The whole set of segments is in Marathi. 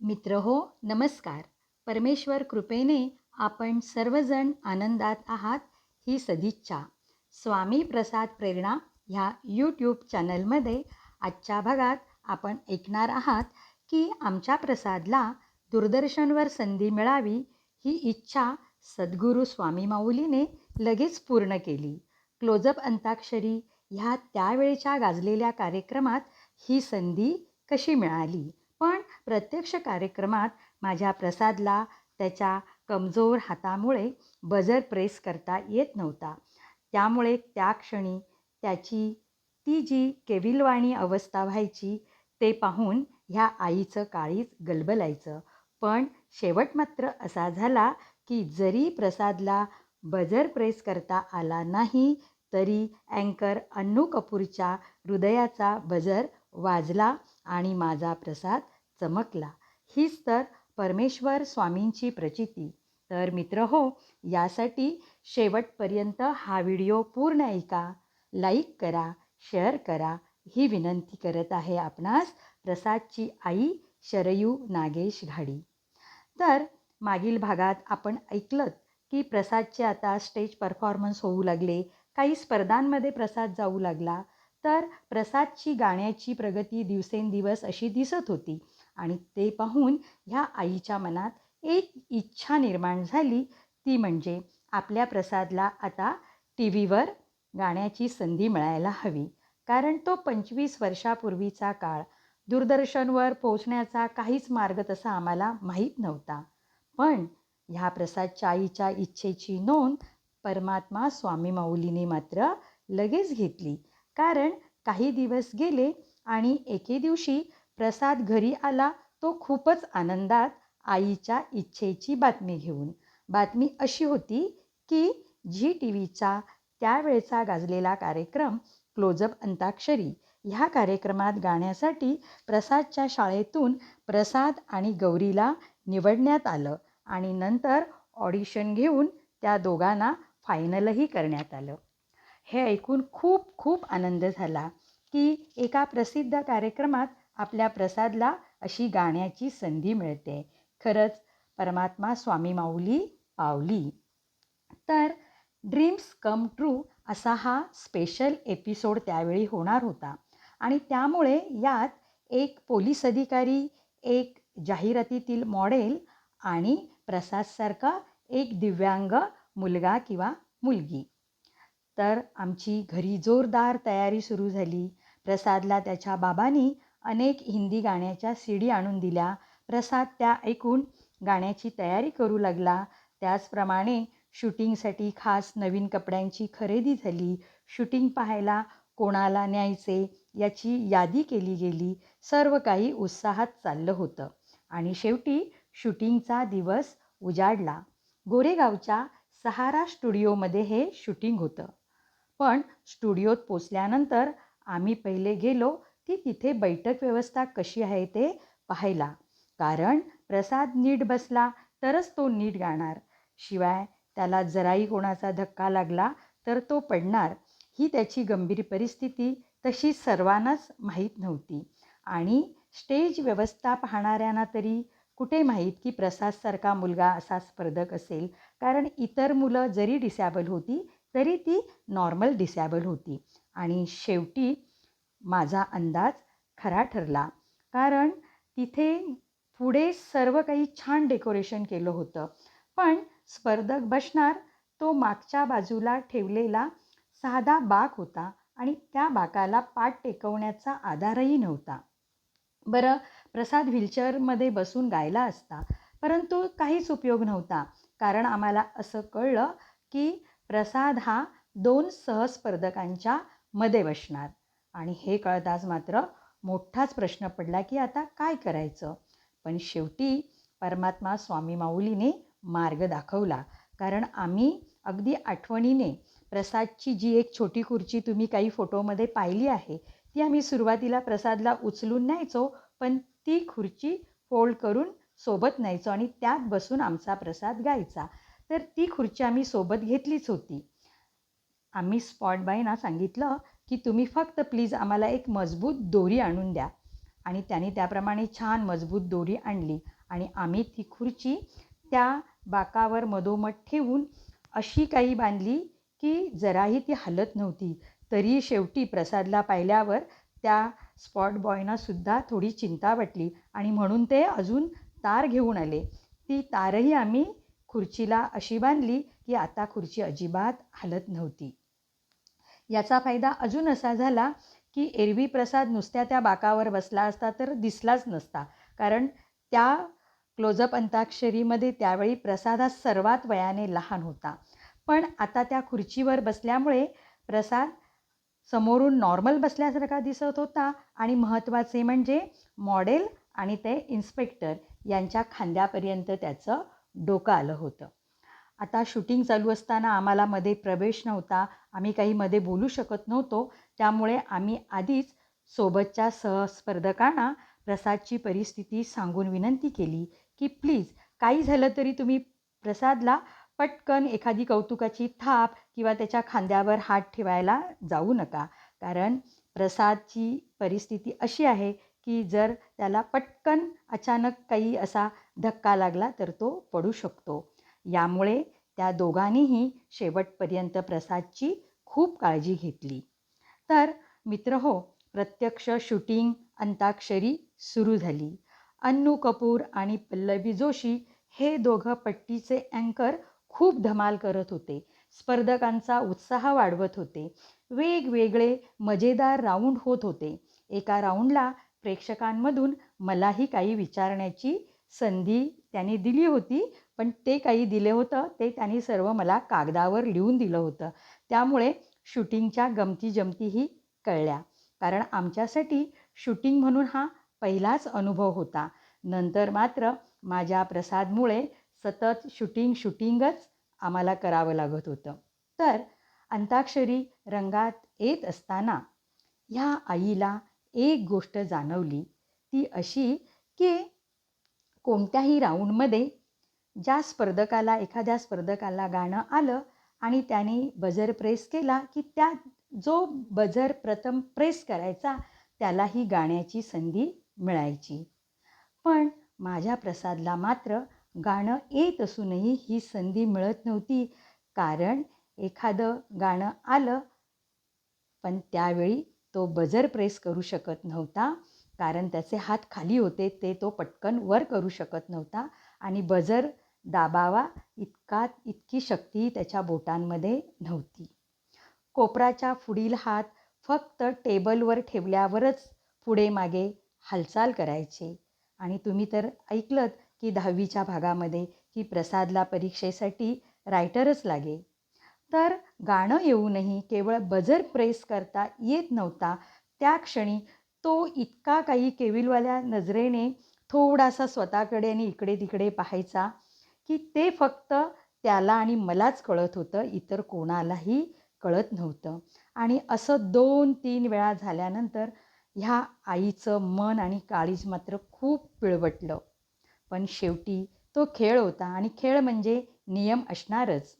मित्र हो नमस्कार. परमेश्वर कृपेने आपण सर्वजण आनंदात आहात ही सदिच्छा. स्वामी प्रसाद प्रेरणा ह्या यूट्यूब चॅनलमध्ये आजच्या भागात आपण ऐकणार आहात की आमच्या प्रसादला दूरदर्शनवर संधी मिळावी ही इच्छा सद्गुरू स्वामी माऊलीने लगेच पूर्ण केली. क्लोजअप अंताक्षरी ह्या त्यावेळेच्या गाजलेल्या कार्यक्रमात ही संधी कशी मिळाली? प्रत्यक्ष कार्यक्रमात माझ्या प्रसादला त्याच्या कमजोर हातामुळे बजर प्रेस करता येत नव्हता. त्यामुळे त्या क्षणी त्याची ती जी केविलवाणी अवस्था व्हायची ते पाहून ह्या आईचं काळीच गलबलायचं. पण शेवट मात्र असा झाला की जरी प्रसादला बजर प्रेस करता आला नाही तरी अँकर अन्नू कपूरच्या हृदयाचा बजर वाजला आणि माझा प्रसाद चमकला. हीच तर परमेश्वर स्वामींची प्रचिती. तर मित्र हो यासाठी शेवटपर्यंत हा व्हिडिओ पूर्ण ऐका लाईक करा शेअर करा. ही विनंती करत आहे आपणास प्रसादची आई शरयू नागेश घाडी. तर मागील भागात आपण ऐकलं की प्रसादचे आता स्टेज परफॉर्मन्स होऊ लागले काही स्पर्धांमध्ये प्रसाद जाऊ लागला. तर प्रसादची गाण्याची प्रगती दिवसेंदिवस अशी दिसत होती. आणि ते पाहून ह्या आईच्या मनात एक इच्छा निर्माण झाली. ती म्हणजे आपल्या प्रसादला आता टी व्हीवर गाण्याची संधी मिळायला हवी. कारण तो पंचवीस वर्षापूर्वीचा काळ दूरदर्शनवर पोचण्याचा काहीच मार्ग तसा आम्हाला माहीत नव्हता. पण ह्या प्रसादच्या आईच्या इच्छेची नोंद परमात्मा स्वामी माऊलीने मात्र लगेच घेतली. कारण काही दिवस गेले आणि एके दिवशी प्रसाद घरी आला तो खूपच आनंदात आईच्या इच्छेची बातमी घेऊन. बातमी अशी होती की झी टी व्हीचा त्यावेळेचा गाजलेला कार्यक्रम क्लोजअप अंताक्षरी. ह्या कार्यक्रमात गाण्यासाठी प्रसादच्या शाळेतून प्रसाद आणि गौरीला निवडण्यात आलं आणि नंतर ऑडिशन घेऊन त्या दोघांना फायनलही करण्यात आलं. हे ऐकून खूप खूप आनंद झाला की एका प्रसिद्ध कार्यक्रमात आपल्या प्रसादला अशी गाण्याची संधी मिळते. खरंच परमात्मा स्वामी माऊली पावली. तर ड्रीम्स कम ट्रू असा हा स्पेशल एपिसोड त्यावेळी होणार होता. आणि त्यामुळे यात एक पोलीस अधिकारी एक जाहिरातीतील मॉडेल आणि प्रसादसारखा एक दिव्यांग मुलगा किंवा मुलगी. तर आमची घरी जोरदार तयारी सुरू झाली. प्रसादला त्याच्या बाबांनी अनेक हिंदी गाण्याच्या सी डी आणून दिल्या. प्रसाद त्या ऐकून गाण्याची तयारी करू लागला. त्याचप्रमाणे शूटिंगसाठी खास नवीन कपड्यांची खरेदी झाली. शूटिंग पाहायला कोणाला न्यायचे याची यादी केली गेली. सर्व काही उत्साहात चाललं होतं आणि शेवटी शूटिंगचा दिवस उजाडला. गोरेगावच्या सहारा स्टुडिओमध्ये हे शूटिंग होतं. पण स्टुडिओत पोचल्यानंतर आम्ही पहिले गेलो की तिथे बैठक व्यवस्था कशी आहे ते पाहायला. कारण प्रसाद नीट बसला तरच तो नीट गाणार. शिवाय त्याला जराही कोणाचा धक्का लागला तर तो पडणार. ही त्याची गंभीर परिस्थिती तशी सर्वांनाच माहीत नव्हती. आणि स्टेज व्यवस्था पाहणाऱ्यांना तरी कुठे माहीत की प्रसादसारखा मुलगा असा स्पर्धक असेल. कारण इतर मुलं जरी डिसॅबल होती तरी ती नॉर्मल डिसॅबल होती. आणि शेवटी माझा अंदाज खरा ठरला. कारण तिथे पुढे सर्व काही छान डेकोरेशन केलं होतं. पण स्पर्धक बसणार तो मागच्या बाजूला ठेवलेला साधा बाक होता आणि त्या बाकाला पाठ टेकवण्याचा आधारही नव्हता. बरं प्रसाद व्हीलचेअरमध्ये बसून गायला असता परंतु काहीच उपयोग नव्हता. कारण आम्हाला असं कळलं की प्रसाद हा दोन सहस्पर्धकांच्या मध्ये बसणार. आणि हे कळताच मात्र मोठाच प्रश्न पडला की आता काय करायचं? पण शेवटी परमात्मा स्वामी माऊलीने मार्ग दाखवला. कारण आम्ही अगदी आठवणीने प्रसादची जी एक छोटी खुर्ची तुम्ही काही फोटोमध्ये पाहिली आहे ती आम्ही सुरुवातीला प्रसादला उचलून न्यायचो पण ती खुर्ची फोल्ड करून सोबत न्यायचो आणि त्यात बसून आमचा प्रसाद गायचा. तर ती खुर्ची आम्ही सोबत घेतलीच होती. आम्ही स्पॉट बायना सांगितलं की तुम्ही फक्त प्लीज आम्हाला एक मजबूत दोरी आणून द्या. आणि त्याने त्याप्रमाणे छान मजबूत दोरी आणली. आणि आम्ही ती खुर्ची त्या बाकावर मधोमध ठेवून अशी काही बांधली की जराही ती हलत नव्हती. तरी शेवटी प्रसादला पाहिल्यावर त्या स्पॉट बॉयनासुद्धा थोडी चिंता वाटली. आणि म्हणून ते अजून तार घेऊन आले. ती तारही आम्ही खुर्चीला अशी बांधली की आता खुर्ची अजिबात हलत नव्हती. याचा फायदा अजून असा झाला की एरवी प्रसाद नुसत्या त्या बाकावर बसला असता तर दिसलाच नसता. कारण त्या क्लोजअप अंताक्षरीमध्ये त्यावेळी प्रसाद हा सर्वात वयाने लहान होता. पण आता त्या खुर्चीवर बसल्यामुळे प्रसाद समोरून नॉर्मल बसल्यासारखा दिसत होता आणि महत्त्वाचे म्हणजे मॉडेल आणि ते इन्स्पेक्टर यांच्या खांद्यापर्यंत त्याचं डोकं आलं होतं. आता शूटिंग चालू असताना आम्हाला मध्ये प्रवेश नव्हता. आम्ही काही मध्ये बोलू शकत नव्हतो. त्यामुळे आम्ही आधीच सोबतच्या सहस्पर्धकांना प्रसादची परिस्थिती सांगून विनंती केली की प्लीज काही झालं तरी तुम्ही प्रसादला पटकन एखादी कौतुकाची थाप किंवा त्याच्या खांद्यावर हात ठेवायला जाऊ नका. कारण प्रसादची परिस्थिती अशी आहे की जर त्याला पटकन अचानक काही असा धक्का लागला तर तो पडू शकतो. यामुळे त्या दोघांनीही शेवटपर्यंत प्रसादची खूप काळजी घेतली. तर मित्र हो प्रत्यक्ष शूटिंग अंताक्षरी सुरू झाली. अन्नू कपूर आणि पल्लवी जोशी हे दोघं पट्टीचे अँकर खूप धमाल करत होते. स्पर्धकांचा उत्साह वाढवत होते. वेगवेगळे मजेदार राऊंड होत होते. एका राऊंडला प्रेक्षकांमधून मलाही काही विचारण्याची संधी त्यांनी दिली होती पण ते काही दिलं होतं ते त्यांनी सर्व मला कागदावर लिहून दिलं होतं. त्यामुळे शूटिंगच्या गमती जमतीही कळल्या. कारण आमच्यासाठी शूटिंग म्हणून हा पहिलाच अनुभव होता. नंतर मात्र माझ्या प्रसादमुळे सतत शूटिंग शूटिंगच आम्हाला करावं लागत होतं. तर अंताक्षरी रंगात येत असताना ह्या आईला एक गोष्ट जाणवली. ती अशी की कोणत्याही राऊंडमध्ये ज्या स्पर्धकाला एखाद्या स्पर्धकाला गाणं आलं आणि त्याने बजर प्रेस केला की त्या जो बजर प्रथम प्रेस करायचा त्यालाही गाण्याची संधी मिळायची. पण माझ्या प्रसादला मात्र गाणं येत असूनही ही संधी मिळत नव्हती. कारण एखादं गाणं आलं पण त्यावेळी तो बजर प्रेस करू शकत नव्हता. कारण त्याचे हात खाली होते ते तो पटकन वर करू शकत नव्हता. आणि बजर दाबावा इतका इतकी शक्ती त्याच्या बोटांमध्ये नव्हती. कोपराच्या पुढील हात फक्त टेबलवर ठेवल्यावरच पुढे मागे हालचाल करायचे. आणि तुम्ही तर ऐकलत की दहावीच्या भागामध्ये की प्रसादला परीक्षेसाठी रायटरच लागे. तर गाणं येऊनही केवळ बजर प्रेस करता येत नव्हता. त्या क्षणी तो इतका काही केविलवाल्या नजरेने थोडासा स्वतःकडे आणि इकडे तिकडे पाहायचा की ते फक्त त्याला आणि मलाच कळत होतं इतर कोणालाही कळत नव्हतं. आणि असं दोन तीन वेळा झाल्यानंतर ह्या आईचं मन आणि काळीज मात्र खूप पिळवटलं. पण शेवटी तो खेळ होता आणि खेळ म्हणजे नियम असणारच.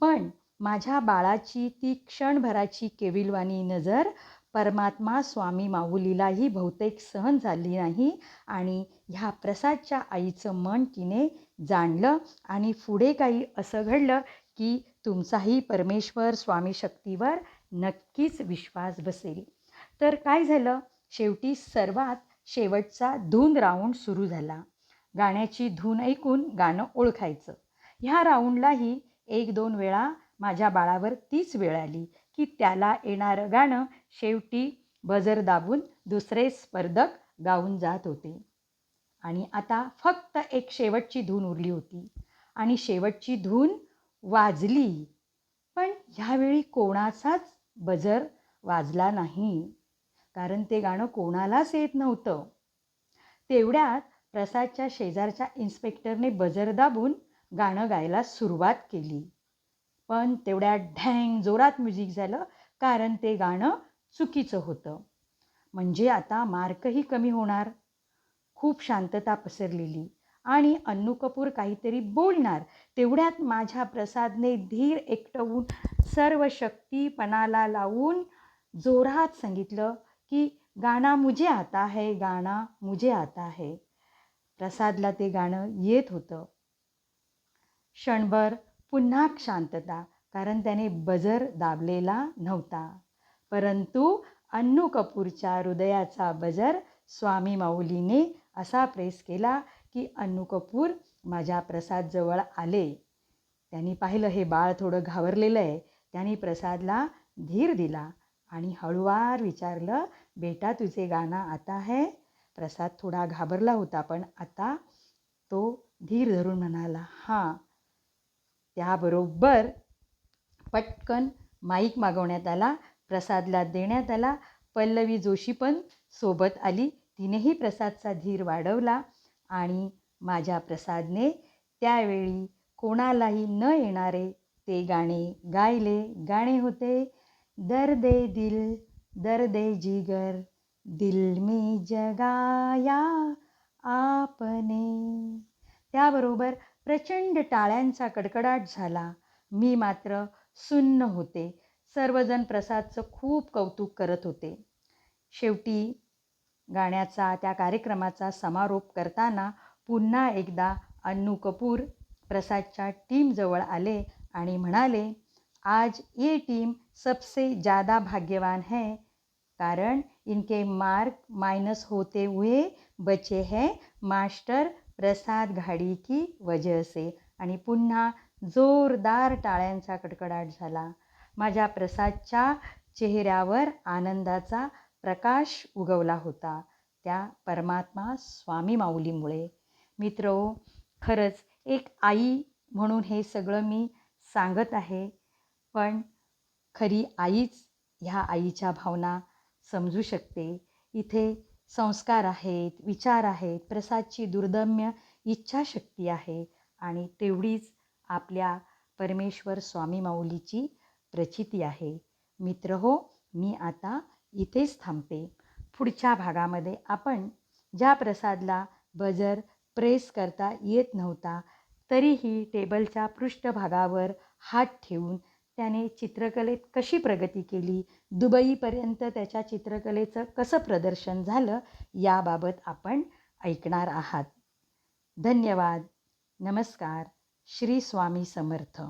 पण माझ्या बाळाची ती क्षणभराची केविलवाणी नजर परमात्मा स्वामी माऊलीलाही बहुतेक सहन झाली नाही आणि ह्या प्रसादच्या आईचं मन तिने जाणलं आणि पुढे काही असं घडलं की तुमचाही परमेश्वर स्वामी शक्तीवर नक्कीच विश्वास बसेल. तर काय झालं? शेवटी सर्वात शेवटचा धून राऊंड सुरू झाला. गाण्याची धून ऐकून गाणं ओळखायचं. ह्या राऊंडलाही एक दोन वेळा माझ्या बाळावर तीच वेळ आली. की त्याला येणारं गाणं शेवटी बजर दाबून दुसरे स्पर्धक गाऊन जात होते. आणि आता फक्त एक शेवटची धून उरली होती. आणि शेवटची धून वाजली. पण ह्यावेळी कोणाचाच बजर वाजला नाही. कारण ते गाणं कोणालाच येत नव्हतं. तेवढ्यात प्रसादच्या शेजारच्या इन्स्पेक्टरने बजर दाबून गाणं गायला सुरुवात केली. पण तेवढ्या ढँग जोरात म्युझिक झालं कारण ते गाणं चुकीचं होतं. म्हणजे आता मार्कही कमी होणार. खूप शांतता पसरलेली. आणि अन्नू कपूर काहीतरी बोलणार. तेवढ्यात माझ्या प्रसादने धीर एकटवून सर्व शक्ती पणाला लावून जोरात सांगितलं की गाणं मुझे आता है गाणं मुझे आता है. प्रसादला ते गाणं येत होतं. क्षणभर पुन्हा शांतता कारण त्याने बजर दाबलेला नव्हता. परंतु अन्नू कपूरच्या हृदयाचा बजर स्वामी माऊलीने असा प्रेस केला की अन्नू कपूर माझ्या प्रसादजवळ आले. त्यांनी पाहिलं हे बाळ थोडं घाबरलेलं आहे. त्यांनी प्रसादला धीर दिला आणि हळूवार विचारलं बेटा तुझे गाणं आता है? प्रसाद थोडा घाबरला होता पण आता तो धीर धरून म्हणाला हां त्याबरोबर पटकन माईक मागवण्यात आला प्रसादला देण्यात आला. पल्लवी जोशी पण सोबत आली. तिनेही प्रसादचा धीर वाढवला आणि माझ्या प्रसादने त्यावेळी कोणालाही न येणारे ते गाणे गायले. गाणे होते दर्दे दिल दर्दे जिगर दिल में जगाया आपने. त्याबरोबर प्रचंड टाळ्यांचा कडकडाट झाला. मी मात्र सुन्न होते. सर्वजण प्रसादचं खूप कौतुक करत होते. शेवटी गाण्याचा त्या कार्यक्रमाचा समारोप करताना पुन्हा एकदा अन्नू कपूर प्रसादच्या टीमजवळ आले आणि म्हणाले आज ये टीम सबसे ज़्यादा भाग्यवान है कारण इनके मार्क माइनस होते हुए बचे हैं मास्टर प्रसाद घाडी की वजह से आणि पुन्हा जोरदार टाळ्यांचा कडकडाट झाला. माझ्या प्रसादच्या चेहऱ्यावर आनंदाचा प्रकाश उगवला होता. त्या परमात्मा स्वामी माऊलीमुळे. मित्र खरंच एक आई म्हणून हे सगळं मी सांगत आहे पण खरी आईच ह्या आईच्या भावना समजू शकते. इथे संस्कार आहेत विचार आहेत प्रसादची दुर्दम्य इच्छाशक्ती आहे आणि तेवढीच आपल्या परमेश्वर स्वामी माऊलीची प्रचिती आहे. मित्र हो मी आता इथेच थांबते. पुढच्या भागामध्ये आपण ज्या प्रसादला बजर प्रेस करता येत नव्हता तरीही टेबलच्या पृष्ठभागावर हात ठेवून त्याने चित्रकलेत कशी प्रगती केली? दुबईपर्यंत त्याच्या चित्रकलेचं कसं प्रदर्शन झालं? याबाबत आपण ऐकणार आहात. धन्यवाद. नमस्कार. श्री स्वामी समर्थ.